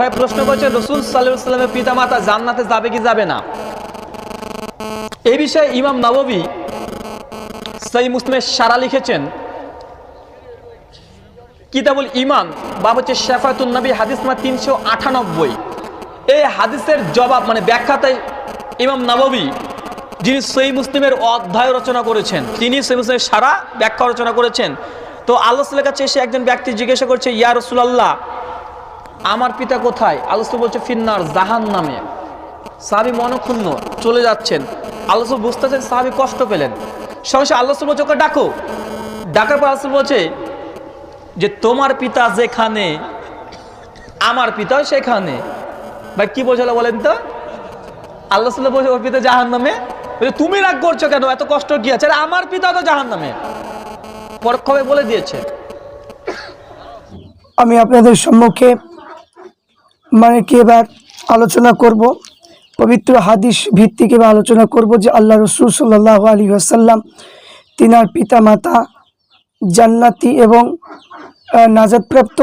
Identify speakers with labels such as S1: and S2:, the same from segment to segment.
S1: ভাই প্রশ্ন করছে, রসুল সাল্লামের পিতা মাতা জান্নাতে যাবে কি যাবে না? এই বিষয়ে ইমাম মুসলিমের সারা লিখেছেন। কিতাবুল ইমান বা হচ্ছে শেফাতুল নবী, হাদিস তিনশো আটানব্বই। এই হাদিসের জবাব মানে ব্যাখ্যাতে ইমাম নববী যিনি সেই মুসলিমের অধ্যায় রচনা করেছেন, তিনি সেই মুসলিমের সারা ব্যাখ্যা রচনা করেছেন। তো আল্লাহ কাছে এসে একজন ব্যক্তি জিজ্ঞাসা করছে, ইয়া রসুলাল্লাহ আমার পিতা কোথায়? আল্লাহ বলছে, ফিন্নার জাহান নামে সাহাবি মনক্ষুণ্ণ, চলে যাচ্ছেন। আল্লাহ বুঝতেছেন, সাহাবি কষ্ট পেলেন। সঙ্গে সঙ্গে আল্লাহ বলছে, ওকে ডাকো। ডাকার পর আল্লাহ বলছে যে, তোমার পিতা যেখানে, আমার পিতাও সেখানে। ভাই, কি বোঝালো বলেন তো? আল্লাহ সাল্লাহ বলছে, ওর পিতা জাহান নামে তুমি রাগ করছ কেন? এত কষ্ট কি আছে? আমার পিতা তো জাহান নামে পরক্ষভাবে বলে দিয়েছে।
S2: আমি আপনাদের সম্মুখে মানে কি এবার আলোচনা করব? পবিত্র হাদিস ভিত্তিক এবার আলোচনা করব যে আল্লাহ রসুল সাল্লাহ আলী আসাল্লাম তিনার পিতা মাতা জান্নাতি এবং নাজাদপ্রাপ্ত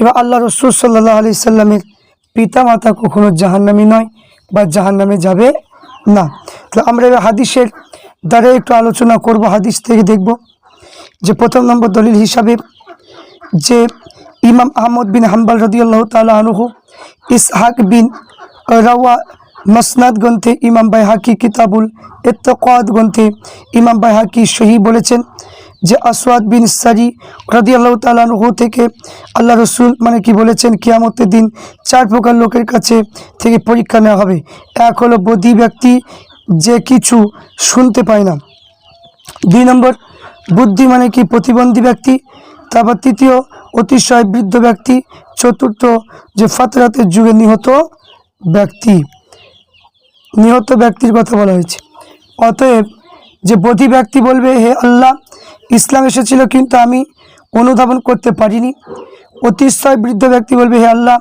S2: এবং আল্লাহ রসুল সাল্লাহ আলি সাল্লামের পিতা মাতা কখনো জাহান্নামি নয় বা জাহান্নামে যাবে না। তো আমরা এবার হাদিসের দ্বারা একটু আলোচনা করব, হাদিস থেকে দেখব যে প্রথম নম্বর দলিল হিসাবে যে ইমাম আহমদ বিন হাম্বাল রদিয়াল্লাহ তালা আনুহু ইসহাক বিন রাওয়া মসনাদ গ্রন্থে ইমাম বাইহাকি কিতাবুল ইত্তকাদ গ্রন্থে ইমাম বাইহাকি সহি বলেছেন যে আসওয়াদ বিন সারি রদিয়াল্লাহ তালানহু থেকে আল্লাহ রসুল মানে কি বলেছেন, কিয়ামতের দিন চার প্রকার লোকের কাছে থেকে পরীক্ষা নেওয়া হবে। এক হলো বদি ব্যক্তি যে কিছু শুনতে পায় না। দুই নম্বর, বুদ্ধি মানে কি প্রতিবন্ধী ব্যক্তি তারপর তৃতীয় অতিশয় বৃদ্ধ ব্যক্তি, চতুর্থ যে ফাতরাতের যুগে নিহত ব্যক্তি। নিহত ব্যক্তির কথা বলা হয়েছে। অতএব যে বধি ব্যক্তি বলবে, হে আল্লাহ, ইসলাম এসেছিল কিন্তু আমি অনুধাবন করতে পারিনি। অতিশয় বৃদ্ধ ব্যক্তি বলবে, হে আল্লাহ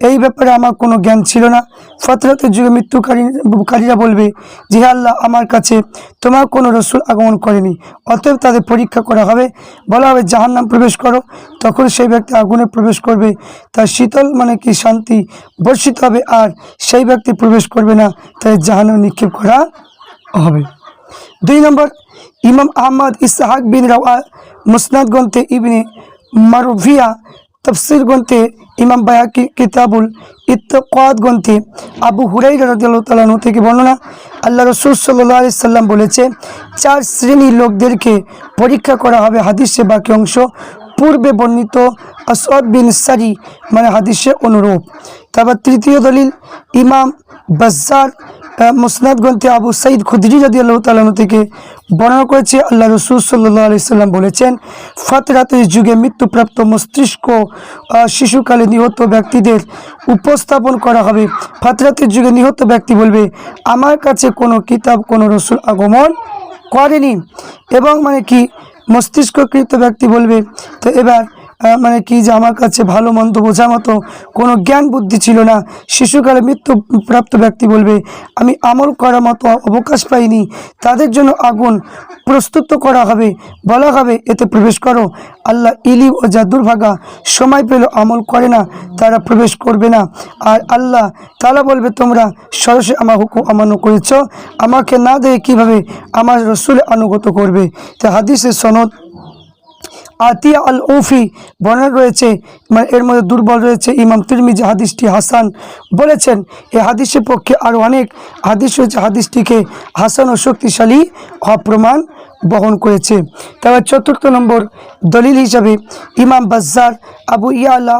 S2: এই ব্যাপারে আমার কোনো জ্ঞান ছিল না। ফতরতের যুগে মৃত্যুকারী, কারীরা বলবে যে আল্লাহ, আমার কাছে তোমার কোনো রসুল আগমন করেনি। অতএব তাদের পরীক্ষা করা হবে। বলা হবে, জাহান্নাম প্রবেশ করো। তখন সেই ব্যক্তি আগুনে প্রবেশ করবে। তার শীতল মানে কি শান্তি বর্ষিত হবে, আর সেই ব্যক্তি প্রবেশ করবে না। তাই জাহান্নাম নিক্ষেপ করা হবে। দুই নম্বর, ইমাম আহমদ ইসহাক বিন রাওয়া মুসনাদ গ্রন্থে ইবনে মারুভিয়া তফসির গ্রন্থে ইমাম বায়াকি কিতাবুল ইত্তকাদ গ্রন্থে আবু হুরাই আনহু থেকে বর্ণনা আল্লাহ রসুল সাল্লাল্লাহু আলাইহি সাল্লাম বলেছে চার শ্রেণির লোকদেরকে পরীক্ষা করা হবে হাদিসে বাকি অংশ পূর্বে বর্ণিত আসদ বিন সারি মানে হাদিসে অনুরূপ। তারপর তৃতীয় দলিল ইমাম বাজ্জার আহ, মুসনাদ গ্রন্থে আবু সাইদ খুদরি রাদি আল্লাহ তালানু থেকে বর্ণনা করেছে, আল্লাহ রসুল সাল্লাহ আলি সাল্লাম বলেছেন ফাতরাতের যুগে মৃত্যুপ্রাপ্ত মস্তিষ্ক শিশুকালে নিহত ব্যক্তিদের উপস্থাপন করা হবে। ফাতরাতের যুগে নিহত ব্যক্তি বলবে, আমার কাছে কোনো কিতাব, কোনো রসুল আগমন করেনি। এবং মানে কি, মস্তিষ্ককৃত ব্যক্তি বলবে, তো এবার মানে কি যে আমার কাছে ভালো মন্দ বোঝার মতো কোনো জ্ঞান বুদ্ধি ছিল না। শিশুকালে মৃত্যুপ্রাপ্ত ব্যক্তি বলবে, আমি আমল করার মতো অবকাশ পাইনি। তাদের জন্য আগুন প্রস্তুত করা হবে, বলা হবে, এতে প্রবেশ করো। আল্লাহ ইলি ও যা দুর্ভাগা সময় পেল আমল করে না, তারা প্রবেশ করবে না। আর আল্লাহ তালা বলবে, তোমরা সরাসরি আমার হুকুম অমান্য করেছ। আমাকে না দিয়ে কীভাবে আমার রসুল আনুগত করবে? তা হাদিসের সনদ আতিয়া আল উফি বর্ণনা রয়েছে এর মধ্যে দুর্বল রয়েছে, ইমাম তিরমিজি, হাদিসটি হাসান বলেছেন। এই হাদিসের পক্ষে আরও অনেক হাদিস রয়েছে, হাদিসটিকে হাসান ও শক্তিশালী হওয়া প্রমাণ বহন করেছে। তারপর চতুর্থ নম্বর দলিল হিসাবে ইমাম বাজ্জার আবু ইয়ালা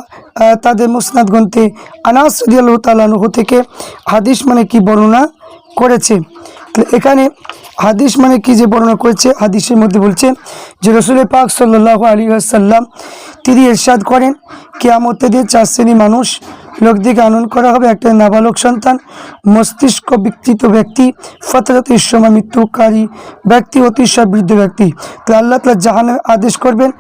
S2: তাদের মুসনাদ গ্রন্থে আনাস রদিয়াল্লাহ তালানহ থেকে হাদিস মানে কি বর্ণনা করেছে। তো এখানে হাদিস মানে কি যে বর্ণনা করেছে? হাদিসের মধ্যে বলছে যে রসুল পাক সাল্লাহ আলী আসাল্লাম তিনি এরশাদ করেন, কেয়ামতের চার শ্রেণি মানুষ লোকদিকে আনন্দ করা হবে। একটা নাবালক সন্তান, মস্তিষ্ক বিকৃত ব্যক্তি, ফতরত সময় মৃত্যুকারী ব্যক্তি অতিশয় বৃদ্ধ ব্যক্তি। তো আল্লাহ তালা জাহানের আদেশ করবেন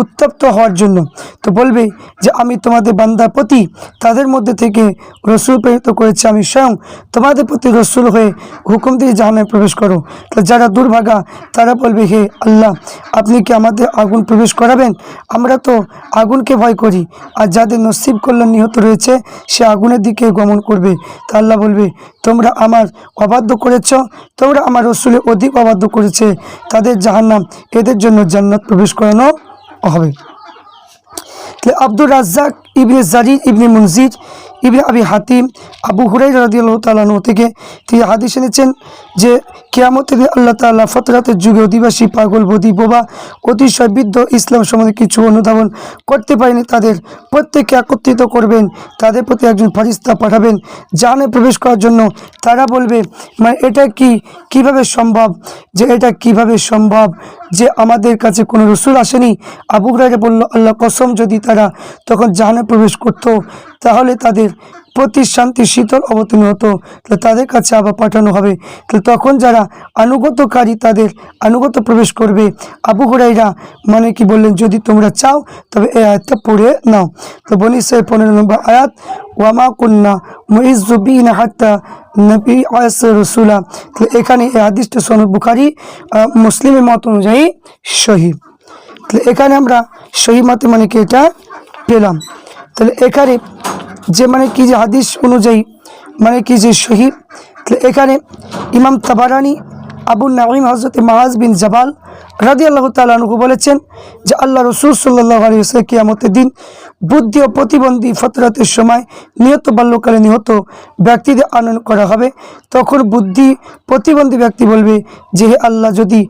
S2: উত্তপ্ত হওয়ার জন্য। তো বলবে যে, আমি তোমাদের বান্দার প্রতি তাদের মধ্যে থেকে রসুল প্রেরিত করেছি। আমি স্বয়ং তোমাদের প্রতি রসুল হয়ে হুকুম দিয়ে জাহানে প্রবেশ করো। তো যারা দুর্ভাগা, তারা বলবে, হে আল্লাহ, আপনি কি আমাদের আগুন প্রবেশ করাবেন? আমরা তো আগুনকে ভয় করি। আর যাদের নসিব কল্যাণ নিহত রয়েছে সে আগুনের দিকে গমন করবে। তা আল্লাহ বলবে, তোমরা আমার অবাধ্য করেছ, তোমরা আমার রসুলে অধিক অবাধ্য করেছে। তাদের জাহান্নাম এদের জন্য জান্নাত প্রবেশ করানো হবে। তাহলে আব্দুর রাজ্জাক ইবনে জারির ইবনে মনজির ইবনে আবি হাতিম, আবু হুরাই রাদিয়াল্লাহ তালানু থেকে তিনি হাদিস এনেছেন যে, কেয়ামতের দিন আল্লাহ তাআলা ফতরাতের যুগে অধিবাসী, পাগল, বদি, বোবা, অতিশয় বৃদ্ধ ইসলাম সম্বন্ধে কিছু অনুধাবন করতে পারেনি। তাদের প্রত্যেককে একত্রিত করবেন, তাদের প্রতি একজন ফারিস্তা পাঠাবেন, জাহানে প্রবেশ করার জন্য। তারা বলবে মানে এটা কি, কীভাবে সম্ভব? যে এটা কীভাবে সম্ভব? যে আমাদের কাছে কোনো রসুল আসেনি। আবু বলল, আল্লাহ কসম, যদি তারা তখন জাহানে প্রবেশ করত, তাহলে তাদের প্রতি শান্তি শীতল অবতীর্ণ হতো, তাহলে তাদের কাছে আবার পাঠানো হবে। তাহলে তখন যারা আনুগতকারী তাদের আনুগত প্রবেশ করবে। আবু হুরাইরা মানে কি বললেন, যদি তোমরা চাও, তবে এই আয়াতটা পড়ে নাও। তো বনি সাহেব পনেরো নম্বর আয়াত ওয়ামা কন্যা মুইজুবিন হাত্তা নবী আয়াস রসুলা। তাহলে এখানে এই হাদিসটা সনদ বুখারি মুসলিমের মত অনুযায়ী শহীদ তাহলে এখানে আমরা সহি মতে মানে কি এটা পেলাম। তাহলে এখানে যে মানে কি যে হাদিস অনুযায়ী মানে কি যে শহীদ এখানে ইমাম তাবারানি, আবু নাইম হজরত মাহাজ বিন জাবাল রাদি আল্লাহ তালুকু বলেছেন যে আল্লাহ রসুল সাল্লাহ আলী হোসেন কিয়ামতের দিন বুদ্ধি ও প্রতিবন্ধী ফতরাতের সময় নিহত বাল্যকালে নিহত ব্যক্তিদের আনয়ন করা হবে। তখন বুদ্ধি প্রতিবন্ধী ব্যক্তি বলবে যে হে আল্লাহ, যদি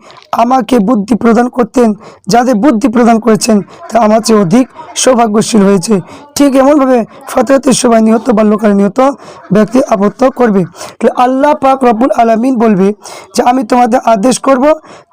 S2: আমাকে বুদ্ধি প্রদান করতেন, যাদের বুদ্ধি প্রদান করেছেন, তা আমার চেয়ে অধিক সৌভাগ্যশীল হয়েছে। ঠিক এমনভাবে ফতরাতের সময় নিহত বাল্যকালে নিহত ব্যক্তি আপত্ত করবে। আল্লাহ পাক রব্বুল আলামিন বলবে যে, আমি তোমাদের আদেশ করব,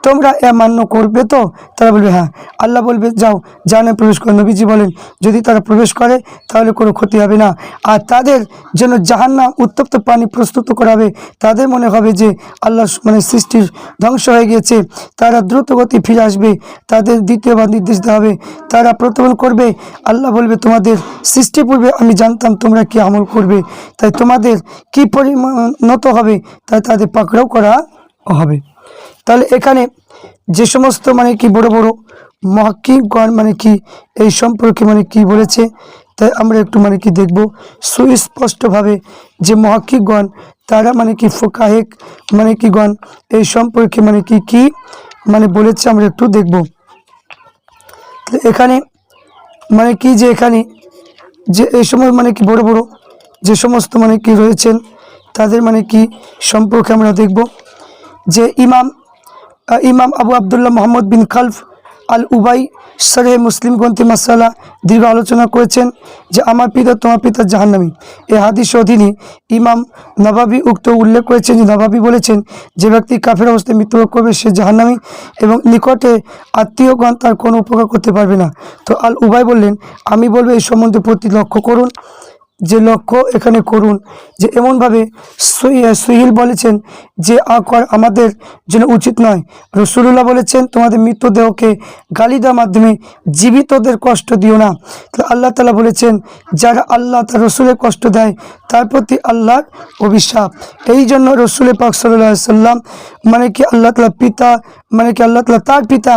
S2: তোমরা এ মান্য করবে তো? তারা বলবে হ্যাঁ। আল্লাহ বলবে, যাও, জানে প্রবেশ করে। নবীজি বলেন, যদি তারা প্রবেশ করে, তাহলে কোনো ক্ষতি হবে না। আর তাদের জন্য জাহান্নাম উত্তপ্ত পানি প্রস্তুত করা হবে তাদের মনে হবে যে আল্লাহ মানে সৃষ্টির ধ্বংস হয়ে গিয়েছে। তারা দ্রুত গতি ফিরে আসবে, তাদের দ্বিতীয়বার নির্দেশ দেওয়া হবে। তারা প্রতিফলন করবে। আল্লাহ বলবে, তোমাদের সৃষ্টি পূর্বে আমি জানতাম তোমরা কি আমল করবে। তাই তোমাদের কি পরিণত হবে তাই তাদের পাকড়াও করা হবে। তাহলে এখানে যে সমস্ত মানে কি বড় বড় মহাকিগণ মানে কি এই সম্পর্কে মানে কি বলেছে তাই আমরা একটু মানে কি দেখব সুস্পষ্টভাবে যে মহাকিগণ তারা মানে কি ফোকাহেক মানে কি গণ এই সম্পর্কে মানে কি কি মানে বলেছে আমরা একটু দেখব এখানে মানে কি যে এখানে যে এই সময় মানে কি বড় বড় যে সমস্ত মানে কি রয়েছেন তাদের মানে কি সম্পর্কে আমরা দেখব যে ইমাম ইমাম আবু আবদুল্লাহ মোহাম্মদ বিন খালফ আল উবাই সরে মুসলিম গ্রন্থে মাসালা দীর্ঘ আলোচনা করেছেন যে, আমার পিতা, তোমার পিতা জাহান্নামী। এ হাদিস অধীনে ইমাম নবাবী উক্ত উল্লেখ করেছেন যে, নবাবী বলেছেন যে, ব্যক্তি কাফের অবস্থায় মৃত্যুবরণ করবে, সে জাহান্নামী এবং নিকটে আত্মীয়গণ তার কোনো উপকার করতে পারবে না। তো আল উবাই বললেন, আমি বলব এই সম্বন্ধে প্রতি লক্ষ্য করুন। যে লক্ষ্য এখানে করুন যে এমনভাবে সহি- সহিল বলেছেন যে আকর আমাদের জন্য উচিত নয়। রসুল্লাহ বলেছেন, তোমাদের মৃতদেহকে গালি দেওয়ার মাধ্যমে জীবিতদের কষ্ট দিও না। আল্লাহ তালা বলেছেন, যারা আল্লাহ তার রসুলের কষ্ট দেয়, তার প্রতি আল্লাহর অভিশাপ। এই জন্য রসুল পাক সাল্লাম মানে কি আল্লাহ তালা পিতা মানে কি আল্লাহ তালা তার পিতা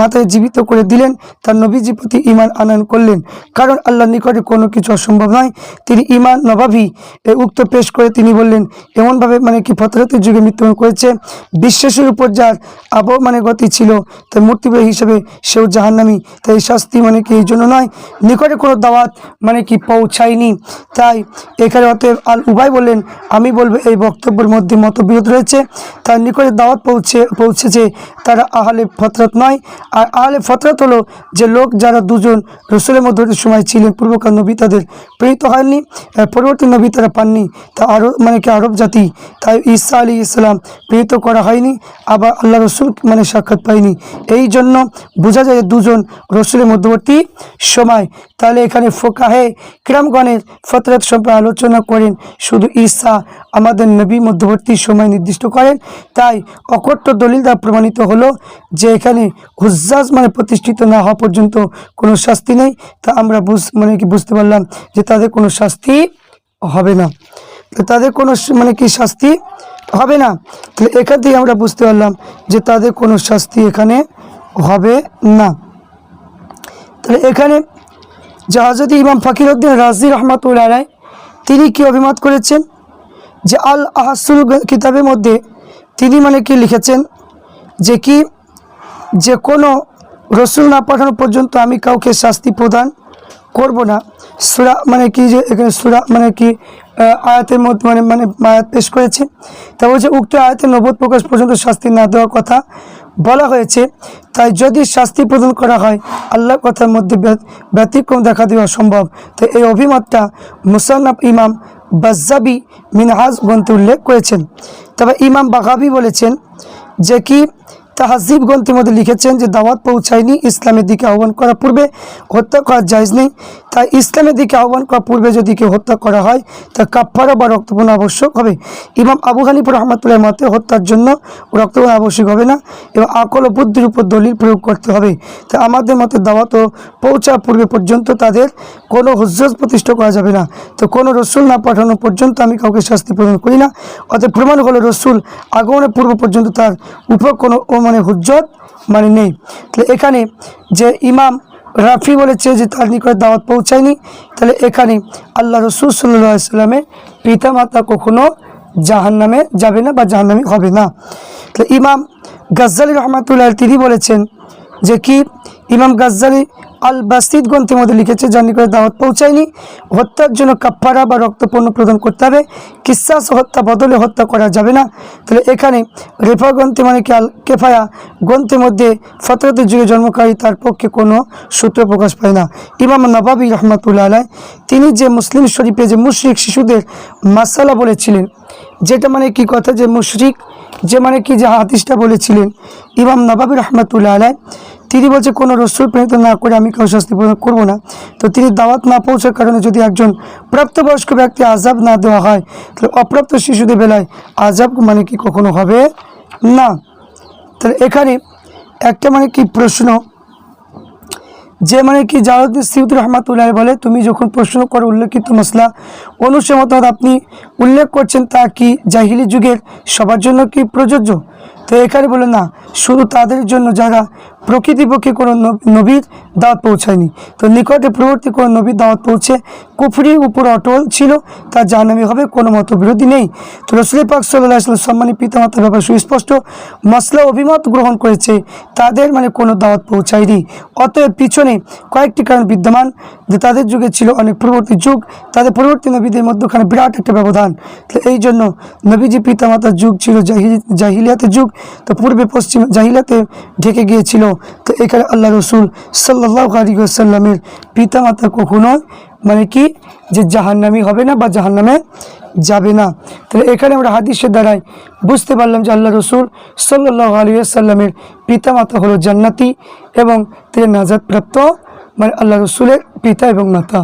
S2: মাথায় জীবিত করে দিলেন, তার নবীজি প্রতি ইমান আনয়ন করলেন। কারণ আল্লাহর নিকটে কোনো কিছু অসম্ভব নয়। তিনি ইমান নবাবী। এই উক্ত পেশ করে তিনি বললেন, এমনভাবে মানে কি ফতরতের যুগে মৃত্যুবরণ করেছে? বিশ্বাসের উপর যার আব মানে গতি ছিল তাই মূর্তিবাহী হিসেবে সেও জাহান্নামী। তাই শাস্তি মানে কি এই জন্য নয়? নিকটে কোনো দাওয়াত মানে কি পৌঁছায়নি। তাই এখানে অতএব আল উবাই বললেন, আমি বলব এই বক্তব্যের মধ্যে মতবিরোধ রয়েছে। তার নিকটে দাওয়াত পৌঁছে, পৌঁছেছে তারা আহলে ফতরত নয়। আর আহলে ফতরত হলো যে লোক যারা দুজন রসুলের মধ্যবর্তী সময় ছিলেন পূর্বকার নবী তাদের প্রেরিত হয়নি পরবর্তী নবী তারা পাননি। তা আরও মানে কি আরব জাতি, তাই ঈসা আলী ইসলাম প্রেরিত করা হয়নি, আবার আল্লাহ রসুল মানে সাক্ষাৎ পায়নি। এই জন্য বোঝা যায় যে দুজন রসুলের মধ্যবর্তী সময় তাহলে এখানে ফোকাহে ক্রামগণের ফতরত সম্পর্কে আলোচনা করেন। শুধু ঈসা আমাদের নবী মধ্যবর্তী সময় নির্দিষ্ট করেন। তাই অকট্ট দলিল দ্বারা প্রমাণিত হলো যে এখানে হুজ্জাজ মানে প্রতিষ্ঠিত না হওয়া পর্যন্ত কোনো শাস্তি নেই। তা আমরা বুঝ মানে কি বুঝতে পারলাম যে তাদের কোনো শাস্তি হবে না। তাদের কোনো মানে কি শাস্তি হবে না? তাহলে এখান থেকে আমরা বুঝতে পারলাম যে তাদের কোনো শাস্তি এখানে হবে না। তাহলে এখানে যে হজরত ইমাম ফকির উদ্দিন রাজি রহমতুল্লাহ রায় তিনি কি অভিমত করেছেন? যে আল আহাসুল কিতাবের মধ্যে তিনি মানে কি লিখেছেন? যে কি, যে কোনো রসুল না পাঠানো পর্যন্ত আমি কাউকে শাস্তি প্রদান করব না। সুরা মানে কি যে এখানে সুরা মানে কি আয়াতের মধ্যে মানে মানে আয়াত পেশ করেছে। তা বলছে, উক্ত আয়াতের নবোধ প্রকাশ পর্যন্ত শাস্তি না দেওয়ার কথা বলা হয়েছে। তাই যদি শাস্তি প্রদান করা হয় আল্লাহ কথার মধ্যে ব্যতিক্রম দেখা দেওয়া সম্ভব। তো এই অভিমতটা মুসান্নাফ ইমাম বাজ্জাবি মিনহাজ গ্রন্থে উল্লেখ করেছেন। তবে ইমাম বাগাবি বলেছেন যে কি তাহাজিব গ্রন্থের মধ্যে লিখেছেন যে, দাওয়াত পৌঁছায়নি, ইসলামের দিকে আহ্বান করার পূর্বে হত্যা করা জায়জ নেই। তাই ইসলামের দিকে আহ্বান করার পূর্বে যদি কেউ হত্যা করা হয় তা কাপ্পারা বা রক্তপূর্ণ আবশ্যক হবে। ইমাম আবু হানিফ রহমতুল্লাহ মতে, হত্যার জন্য রক্তপূর্ণ আবশ্যক হবে না এবং আকল ও বুদ্ধির উপর দলিল প্রয়োগ করতে হবে। তা আমাদের মতে, দাওয়াত ও পৌঁছার পূর্বে পর্যন্ত তাদের কোনো হুজ্জত প্রতিষ্ঠা করা যাবে না। তো কোনো রসুল না পাঠানো পর্যন্ত আমি কাউকে শাস্তি প্রদান করি না। অর্থাৎ প্রমাণ হলো, রসুল আগমনের পূর্ব পর্যন্ত তার উপর কোনো মানে হুজ্জত মানে নেই। তাহলে এখানে যে ইমাম রাফি বলেছে যে তার নিকট দাওয়াত পৌঁছায়নি, তাহলে এখানে আল্লাহ রসুল সাল্লাহ সাল্লামের পিতা মাতা কখনো জাহান নামে যাবে না বা জাহান্নামে হবে না। তাহলে ইমাম গজ্জালি রহমাতুল্লাহ তিনি বলেছেন যে কি? ইমাম গাজ্জালি আল বাস্তিদ গ্রন্থের মধ্যে লিখেছে যার নিকটে দাওয়াত পৌঁছায়নি। হত্যার জন্য কাপ্পারা বা রক্তপণ্য প্রদান করতে হবে। কিসাস হত্যা বদলে হত্যা করা যাবে না। তাহলে এখানে রেফা গ্রন্থে মানে কি আল কেফায়া গ্রন্থের মধ্যে ফতরতের যুগে জন্মকারী তার পক্ষে কোনো সূত্র প্রকাশ পায় না। ইমাম নবাবী রহমতুল্লাহ আলাই তিনি যে মুসলিম শরীফে যে মুশরিক শিশুদের মাসালা বলেছিলেন যেটা মানে কি কথা যে মুশরিক, যে মানে কি যে হাদিসটা বলেছিলেন, ইমাম নবাবী রহমতুল্লাহ আলাই তিনি বলছে, কোনো রসুল প্রেরিত না করে আমি কাউ শাস্তি প্রদান করব না। তো তিনি দাওয়াত না পৌঁছার কারণে যদি একজন প্রাপ্তবয়স্ক ব্যক্তি আজাব না দেওয়া হয়, তাহলে অপ্রাপ্ত শিশুদের বেলায় আজাব মানে কি কখনো হবে না? তাহলে এখানে একটা মানে কি প্রশ্ন যে মানে কি জালাউদ্দিন সিউদ্দ রহমাতুল্লাহ বলে, তুমি যখন প্রশ্ন করো উল্লেখিত মশলা অর্থাৎ আপনি উল্লেখ করছেন তা কি জাহিলি যুগের সবার জন্য কি প্রযোজ্য? তো এখানে বলে না, শুধু তাদের জন্য যারা প্রকৃতিপক্ষে কোনো নব- নবীর দাওয়াত পৌঁছায়নি। তো নিকটে পূর্ববর্তী কোনো নবীর দাওয়াত পৌঁছে কুফরির উপর অটল ছিল, তা জাহান্নামী হবে, কোনো মতবিরোধী নেই। তো রসুল পাক সাল্লাহ আসলাম সম্মানী পিতামাতার ব্যাপারে সুস্পষ্ট মশলা অভিমত গ্রহণ করেছে, তাদের মানে কোনো দাওয়াত পৌঁছায়নি। অতএব পিছনে কয়েকটি কারণ বিদ্যমান, যে তাদের যুগে ছিল অনেক পূর্ববর্তী যুগ, তাদের পরবর্তী নবীদের মধ্যখানে বিরাট একটা ব্যবধান। তো এই জন্য নবীজি পিতামাতার যুগ ছিল জাহিলি জাহিলিয়াতের যুগ, তো পূর্বে পশ্চিম জাহিলিয়াতে ঢেকে গিয়েছিল। তো এখানে আল্লাহ রসুল সাল্লাহ আলী আসাল্লামের পিতা মাতা কখনো মানে কি যে জাহান্নামি হবে না বা জাহান্নামে যাবে না। তাহলে এখানে আমরা হাদিসের দ্বারাই বুঝতে পারলাম যে আল্লাহ রসুল সাল্লাহ আলী আসাল্লামের পিতা মাতা হলো জান্নাতি এবং তিনি নাজাদপ্রাপ্ত মানে আল্লাহ রসুলের পিতা এবং মাতা।